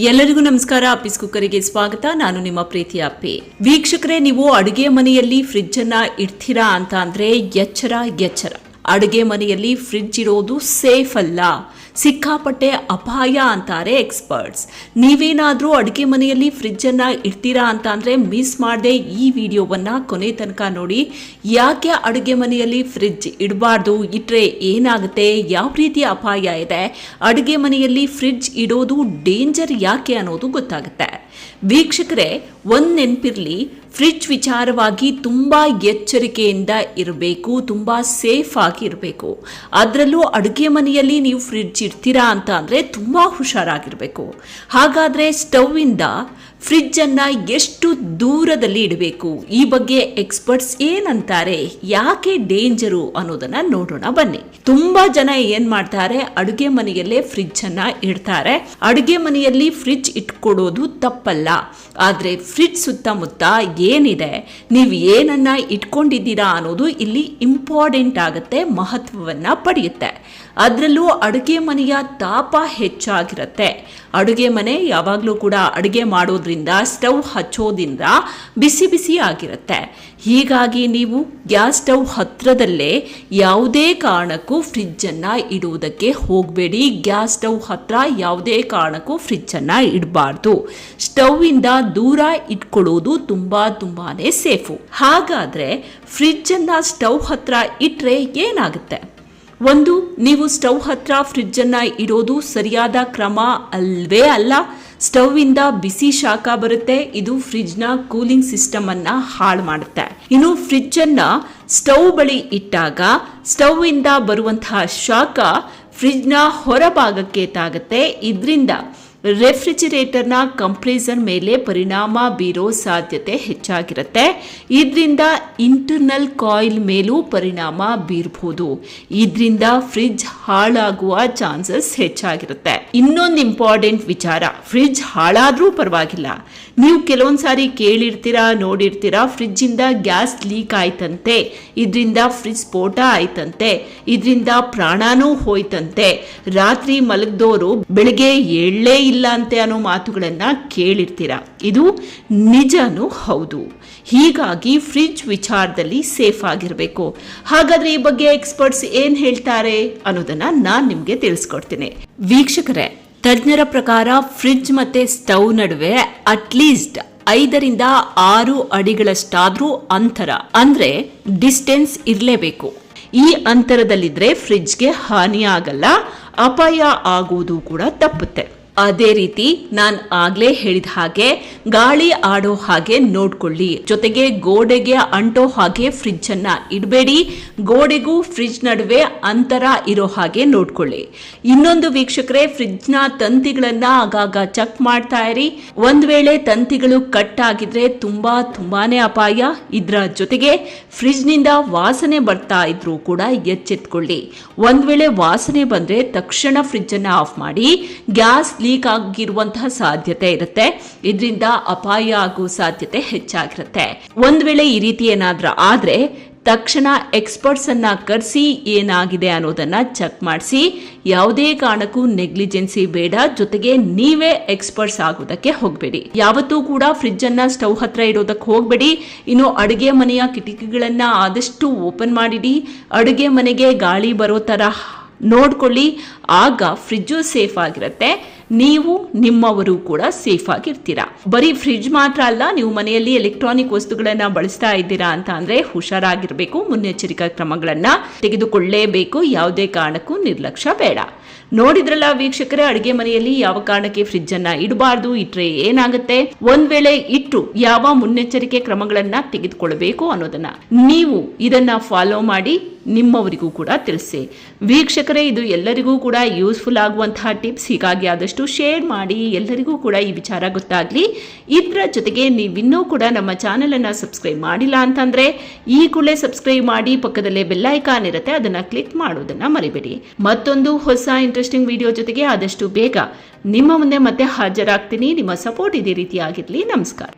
ಎಲ್ಲರಿಗೂ ನಮಸ್ಕಾರ. ಅಪ್ಪಿಸ್ ಕುಕ್ಕರಿಗೆ ಸ್ವಾಗತ. ನಾನು ನಿಮ್ಮ ಪ್ರೀತಿಯ ಅಪ್ಪಿ. ವೀಕ್ಷಕರೇ, ನೀವು ಅಡುಗೆ ಮನೆಯಲ್ಲಿ ಫ್ರಿಡ್ಜ್ ಅನ್ನ ಇಡ್ತೀರಾ ಅಂತ ಅಂದ್ರೆ ಎಚ್ಚರ ಎಚ್ಚರ. ಅಡುಗೆ ಮನೆಯಲ್ಲಿ ಫ್ರಿಡ್ಜ್ ಇರೋದು ಸೇಫ್ ಅಲ್ಲ. ಸಿಕ್ಕಾಪಟ್ಟೆ ಅಪಾಯ ಅಂತಾರೆ ಎಕ್ಸ್ಪರ್ಟ್ಸ್ ನೀವೇನಾದರೂ ಅಡುಗೆ ಮನೆಯಲ್ಲಿ ಫ್ರಿಡ್ಜನ್ನು ಇಡ್ತೀರಾ ಅಂತ ಅಂದರೆ ಮಿಸ್ ಮಾಡದೆ ಈ ವಿಡಿಯೋವನ್ನು ಕೊನೆ ತನಕ ನೋಡಿ. ಯಾಕೆ ಅಡುಗೆ ಮನೆಯಲ್ಲಿ ಫ್ರಿಡ್ಜ್ ಇಡಬಾರ್ದು? ಇಟ್ಟರೆ ಏನಾಗುತ್ತೆ? ಯಾವ ರೀತಿಯ ಅಪಾಯ ಇದೆ? ಅಡುಗೆ ಮನೆಯಲ್ಲಿ ಫ್ರಿಡ್ಜ್ ಇಡೋದು ಡೇಂಜರ್ ಯಾಕೆ ಅನ್ನೋದು ಗೊತ್ತಾಗುತ್ತೆ. ವೀಕ್ಷಕರೇ, ಒಂದು ನೆನಪಿರಲಿ, ಫ್ರಿಡ್ಜ್ ವಿಚಾರವಾಗಿ ತುಂಬ ಎಚ್ಚರಿಕೆಯಿಂದ ಇರಬೇಕು, ತುಂಬ ಸೇಫ್ ಆಗಿ ಇರಬೇಕು. ಅದರಲ್ಲೂ ಅಡುಗೆ ಮನೆಯಲ್ಲಿ ನೀವು ಫ್ರಿಡ್ಜ್ ಇಡ್ತೀರಾ ಅಂತ ಅಂದರೆ ತುಂಬ ಹುಷಾರಾಗಿರಬೇಕು. ಹಾಗಾದರೆ ಸ್ಟವ್ವಿಂದ ಫ್ರಿಡ್ಜನ್ನು ಎಷ್ಟು ದೂರದಲ್ಲಿ ಇಡಬೇಕು? ಈ ಬಗ್ಗೆ ಎಕ್ಸ್ಪರ್ಟ್ಸ್ ಏನಂತಾರೆ? ಯಾಕೆ ಡೇಂಜರು ಅನ್ನೋದನ್ನು ನೋಡೋಣ ಬನ್ನಿ. ತುಂಬಾ ಜನ ಏನ್ ಮಾಡ್ತಾರೆ? ಅಡುಗೆ ಮನೆಯಲ್ಲೇ ಫ್ರಿಡ್ಜ್ ಅನ್ನ ಇಡ್ತಾರೆ. ಅಡುಗೆ ಮನೆಯಲ್ಲಿ ಫ್ರಿಜ್ ಇಟ್ಕೊಡೋದು ತಪ್ಪಲ್ಲ. ಆದ್ರೆ ಫ್ರಿಜ್ ಸುತ್ತಮುತ್ತ ಏನಿದೆ? ನೀವು ಏನನ್ನ ಇಟ್ಕೊಂಡಿದ್ದೀರಾ ಅನ್ನೋದು ಇಲ್ಲಿ ಇಂಪಾರ್ಟೆಂಟ್ ಆಗುತ್ತೆ, ಮಹತ್ವವನ್ನ ಪಡೆಯುತ್ತೆ. ಅದರಲ್ಲೂ ಅಡುಗೆ ಮನೆಯ ತಾಪ ಹೆಚ್ಚಾಗಿರುತ್ತೆ. ಅಡುಗೆ ಮನೆ ಯಾವಾಗಲೂ ಕೂಡ ಅಡುಗೆ ಮಾಡೋದ್ರಿಂದ, ಸ್ಟವ್ ಹಚ್ಚೋದ್ರಿಂದ ಬಿಸಿ ಬಿಸಿ ಆಗಿರುತ್ತೆ. ಹೀಗಾಗಿ ನೀವು ಗ್ಯಾಸ್ ಸ್ಟವ್ ಹತ್ರದಲ್ಲೇ ಯಾವುದೇ ಕಾರಣಕ್ಕೂ ಫ್ರಿಜ್ಜನ್ನು ಇಡುವುದಕ್ಕೆ ಹೋಗಬೇಡಿ. ಗ್ಯಾಸ್ ಸ್ಟವ್ ಹತ್ರ ಯಾವುದೇ ಕಾರಣಕ್ಕೂ ಫ್ರಿಜ್ಜನ್ನು ಇಡಬಾರ್ದು. ಸ್ಟವ್ವಿಂದ ದೂರ ಇಟ್ಕೊಳ್ಳೋದು ತುಂಬ ತುಂಬಾ ಸೇಫು. ಹಾಗಾದರೆ ಫ್ರಿಜ್ಜನ್ನು ಸ್ಟವ್ ಹತ್ರ ಇಟ್ಟರೆ ಏನಾಗುತ್ತೆ? ಒಂದು, ನೀವು ಸ್ಟವ್ ಹತ್ರ ಫ್ರಿಜ್ಜನ್ನು ಇಡೋದು ಸರಿಯಾದ ಕ್ರಮ ಅಲ್ವೇ ಅಲ್ಲ. ಸ್ಟವ್ವಿಂದ ಬಿಸಿ ಶಾಖ ಬರುತ್ತೆ, ಇದು ಫ್ರಿಜ್ನ ಕೂಲಿಂಗ್ ಸಿಸ್ಟಮ್ ಅನ್ನ ಹಾಳು ಮಾಡುತ್ತೆ. ಇನ್ನು ಫ್ರಿಡ್ಜನ್ನು ಸ್ಟವ್ ಬಳಿ ಇಟ್ಟಾಗ ಸ್ಟವ್ ಇಂದ ಬರುವಂತಹ ಶಾಖ ಫ್ರಿಡ್ಜ್ನ ಹೊರಭಾಗಕ್ಕೆ ತಾಗುತ್ತೆ. ಇದರಿಂದ ರೆಫ್ರಿಜಿರೇಟರ್ನ ಕಂಪ್ರೆಸರ್ ಮೇಲೆ ಪರಿಣಾಮ ಬೀರೋ ಸಾಧ್ಯತೆ ಹೆಚ್ಚಾಗಿರುತ್ತೆ. ಇದರಿಂದ ಇಂಟರ್ನಲ್ ಕಾಯಿಲ್ ಮೇಲೂ ಪರಿಣಾಮ ಬೀರಬಹುದು ಇದರಿಂದ ಫ್ರಿಜ್ ಹಾಳಾಗುವ ಚಾನ್ಸಸ್ ಹೆಚ್ಚಾಗಿರುತ್ತೆ. ಇನ್ನೊಂದು ಇಂಪಾರ್ಟೆಂಟ್ ವಿಚಾರ ಫ್ರಿಜ್ ಹಾಳಾದರೂ ಪರವಾಗಿಲ್ಲ. ನೀವು ಕೆಲವೊಂದು ಸಾರಿ ಕೇಳಿರ್ತೀರಾ, ನೋಡಿರ್ತೀರಾ ಫ್ರಿಜ್ಜಿಂದ ಗ್ಯಾಸ್ ಲೀಕ್ ಆಯ್ತಂತೆ, ಇದರಿಂದ ಫ್ರಿಜ್ ಸ್ಫೋಟ ಆಯ್ತಂತೆ, ಇದರಿಂದ ಪ್ರಾಣನೂ ಹೋಯ್ತಂತೆ. ರಾತ್ರಿ ಮಲಗ್ದೋರು ಬೆಳಗ್ಗೆ ಎಳ್ಳೇ ಇಲ್ಲ ಅಂತೆ ಅನ್ನೋ ಮಾತುಗಳನ್ನು ಕೇಳಿರ್ತೀರ? ಇದು ನಿಜನೂ ಹೌದು. ಹೀಗಾಗಿ ಫ್ರಿಜ್ ವಿಚಾರದಲ್ಲಿ ಸೇಫ್ ಆಗಿರಬೇಕು. ಹಾಗಾದ್ರೆ ಈ ಬಗ್ಗೆ ಎಕ್ಸ್ಪರ್ಟ್ಸ್ ಏನು ಹೇಳ್ತಾರೆ ಅನ್ನೋದನ್ನ ನಾನು ನಿಮಗೆ ತಿಳಿಸ್ಕೊಡ್ತೀನಿ. ವೀಕ್ಷಕರೇ, ತಜ್ಞರ ಪ್ರಕಾರ ಫ್ರಿಜ್ ಮತ್ತೆ ಸ್ಟವ್ ನಡುವೆ ಅಟ್ಲೀಸ್ಟ್ ಐದರಿಂದ ಆರು ಅಡಿಗಳಷ್ಟಾದರೂ ಅಂತರ, ಅಂದ್ರೆ ಡಿಸ್ಟೆನ್ಸ್ ಇರಲೇಬೇಕು. ಈ ಅಂತರದಲ್ಲಿದ್ರೆ ಫ್ರಿಡ್ಜ್ಗೆ ಹಾನಿ ಆಗಲ್ಲ ಅಪಾಯ ಆಗುವುದು ಕೂಡ ತಪ್ಪುತ್ತೆ. ಅದೇ ರೀತಿ ನಾನ್ ಆಗ್ಲೇ ಹೇಳಿದ ಹಾಗೆ ಗಾಳಿ ಆಡೋ ಹಾಗೆ ನೋಡ್ಕೊಳ್ಳಿ. ಜೊತೆಗೆ ಗೋಡೆಗೆ ಅಂಟೋ ಹಾಗೆ ಫ್ರಿಡ್ಜ್ ಅನ್ನ ಇಡಬೇಡಿ. ಗೋಡೆಗೂ ಫ್ರಿಡ್ಜ್ ನಡುವೆ ಅಂತರ ಇರೋ ಹಾಗೆ ನೋಡ್ಕೊಳ್ಳಿ. ಇನ್ನೊಂದು ವೀಕ್ಷಕರೇ ಫ್ರಿಡ್ಜ್ನ ತಂತಿಗಳನ್ನ ಆಗಾಗ ಚೆಕ್ ಮಾಡ್ತಾ ಇರಿ. ಒಂದ್ ವೇಳೆ ತಂತಿಗಳು ಕಟ್ ಆಗಿದ್ರೆ ತುಂಬಾ ತುಂಬಾನೇ ಅಪಾಯ. ಇದ್ರ ಜೊತೆಗೆ ಫ್ರಿಡ್ಜ್ನಿಂದ ವಾಸನೆ ಬರ್ತಾ ಇದ್ರೂ ಕೂಡ ಎಚ್ಚೆತ್ಕೊಳ್ಳಿ. ಒಂದ್ ವೇಳೆ ವಾಸನೆ ಬಂದ್ರೆ ತಕ್ಷಣ ಫ್ರಿಡ್ಜ್ ಅನ್ನ ಆಫ್ ಮಾಡಿ. ಗ್ಯಾಸ್ ಲೀಕ್ ಆಗಿರುವಂತಹ ಸಾಧ್ಯತೆ ಇರುತ್ತೆ. ಇದರಿಂದ ಅಪಾಯ ಆಗೋ ಸಾಧ್ಯತೆ ಹೆಚ್ಚಾಗಿರುತ್ತೆ. ಒಂದ್ ವೇಳೆ ಈ ರೀತಿ ಏನಾದ್ರೂ ಆದ್ರೆ ತಕ್ಷಣ ಎಕ್ಸ್ಪರ್ಟ್ಸ್ ಅನ್ನ ಕರೆಸಿ ಏನಾಗಿದೆ ಅನ್ನೋದನ್ನ ಚೆಕ್ ಮಾಡಿಸಿ. ಯಾವುದೇ ಕಾರಣಕ್ಕೂ ನೆಗ್ಲಿಜೆನ್ಸಿ ಬೇಡ. ಜೊತೆಗೆ ನೀವೇ ಎಕ್ಸ್ಪರ್ಟ್ಸ್ ಆಗೋದಕ್ಕೆ ಹೋಗಬೇಡಿ. ಯಾವತ್ತೂ ಕೂಡ ಫ್ರಿಡ್ಜ್ ಅನ್ನ ಸ್ಟವ್ ಹತ್ರ ಇಡೋದಕ್ಕೆ ಹೋಗಬೇಡಿ. ಇನ್ನು ಅಡುಗೆ ಮನೆಯ ಕಿಟಕಿಗಳನ್ನ ಆದಷ್ಟು ಓಪನ್ ಮಾಡಿಡಿ. ಅಡುಗೆ ಮನೆಗೆ ಗಾಳಿ ಬರೋ ತರ ನೋಡ್ಕೊಳ್ಳಿ. ಆಗ ಫ್ರಿಜ್ಜು ಸೇಫ್ ಆಗಿರುತ್ತೆ. ನೀವು ನಿಮ್ಮವರು ಕೂಡ ಸೇಫ್ ಆಗಿರ್ತೀರಾ? ಬರೀ ಫ್ರಿಡ್ಜ್ ಮಾತ್ರ ಅಲ್ಲ, ನೀವು ಮನೆಯಲ್ಲಿ ಎಲೆಕ್ಟ್ರಾನಿಕ್ ವಸ್ತುಗಳನ್ನ ಬಳಸ್ತಾ ಇದ್ದೀರಾ ಅಂತ ಅಂದ್ರೆ ಹುಷಾರಾಗಿರ್ಬೇಕು, ಮುನ್ನೆಚ್ಚರಿಕಾ ಕ್ರಮಗಳನ್ನ ತೆಗೆದುಕೊಳ್ಳೇಬೇಕು, ಯಾವುದೇ ಕಾರಣಕ್ಕೂ ನಿರ್ಲಕ್ಷ್ಯ ಬೇಡ. ನೋಡಿದ್ರಲ್ಲ ವೀಕ್ಷಕರೇ, ಅಡುಗೆ ಮನೆಯಲ್ಲಿ ಯಾವ ಕಾರಣಕ್ಕೆ ಫ್ರಿಡ್ಜ್ ಅನ್ನ ಇಡಬಾರ್ದು, ಇಟ್ರೆ ಏನಾಗುತ್ತೆ? ಒಂದ್ ವೇಳೆ ಇಟ್ಟು ಯಾವ ಮುನ್ನೆಚ್ಚರಿಕೆ ಕ್ರಮಗಳನ್ನ ತೆಗೆದುಕೊಳ್ಳಬೇಕು ಅನ್ನೋದನ್ನ. ನೀವು ಇದನ್ನ ಫಾಲೋ ಮಾಡಿ ನಿಮ್ಮವರಿಗೂ ಕೂಡ ತಿಳಿಸಿ. ವೀಕ್ಷಕರೇ, ಇದು ಎಲ್ಲರಿಗೂ ಕೂಡ ಯೂಸ್ಫುಲ್ ಆಗುವಂತಹ ಟಿಪ್ಸ್ ಹೀಗಾಗಿ ಆದಷ್ಟು ಶೇರ್ ಮಾಡಿ, ಎಲ್ಲರಿಗೂ ಕೂಡ ಈ ವಿಚಾರ ಗೊತ್ತಾಗ್ಲಿ. ಇದರ ಜೊತೆಗೆ ನೀವಿನ್ನೂ ಕೂಡ ನಮ್ಮ ಚಾನೆಲ್ ಅನ್ನ ಸಬ್ಸ್ಕ್ರೈಬ್ ಮಾಡಿಲ್ಲ ಅಂತಂದ್ರೆ, ಈ ಕೂಡಲೇ ಸಬ್ಸ್ಕ್ರೈಬ್ ಮಾಡಿ, ಪಕ್ಕದಲ್ಲೇ ಬೆಲ್ ಐಕಾನ್ ಇರುತ್ತೆ, ಅದನ್ನ ಕ್ಲಿಕ್ ಮಾಡೋದನ್ನ ಮರಿಬೇಡಿ. ಮತ್ತೊಂದು ಹೊಸ ಇಂಟ್ರೆಸ್ಟಿಂಗ್ ವಿಡಿಯೋ ಜೊತೆಗೆ ಆದಷ್ಟು ಬೇಗ ನಿಮ್ಮ ಮುಂದೆ ಮತ್ತೆ ಹಾಜರಾಗ್ತೀನಿ. ನಿಮ್ಮ ಸಪೋರ್ಟ್ ಇದೇ ರೀತಿ ಆಗಿರ್ಲಿ ನಮಸ್ಕಾರ.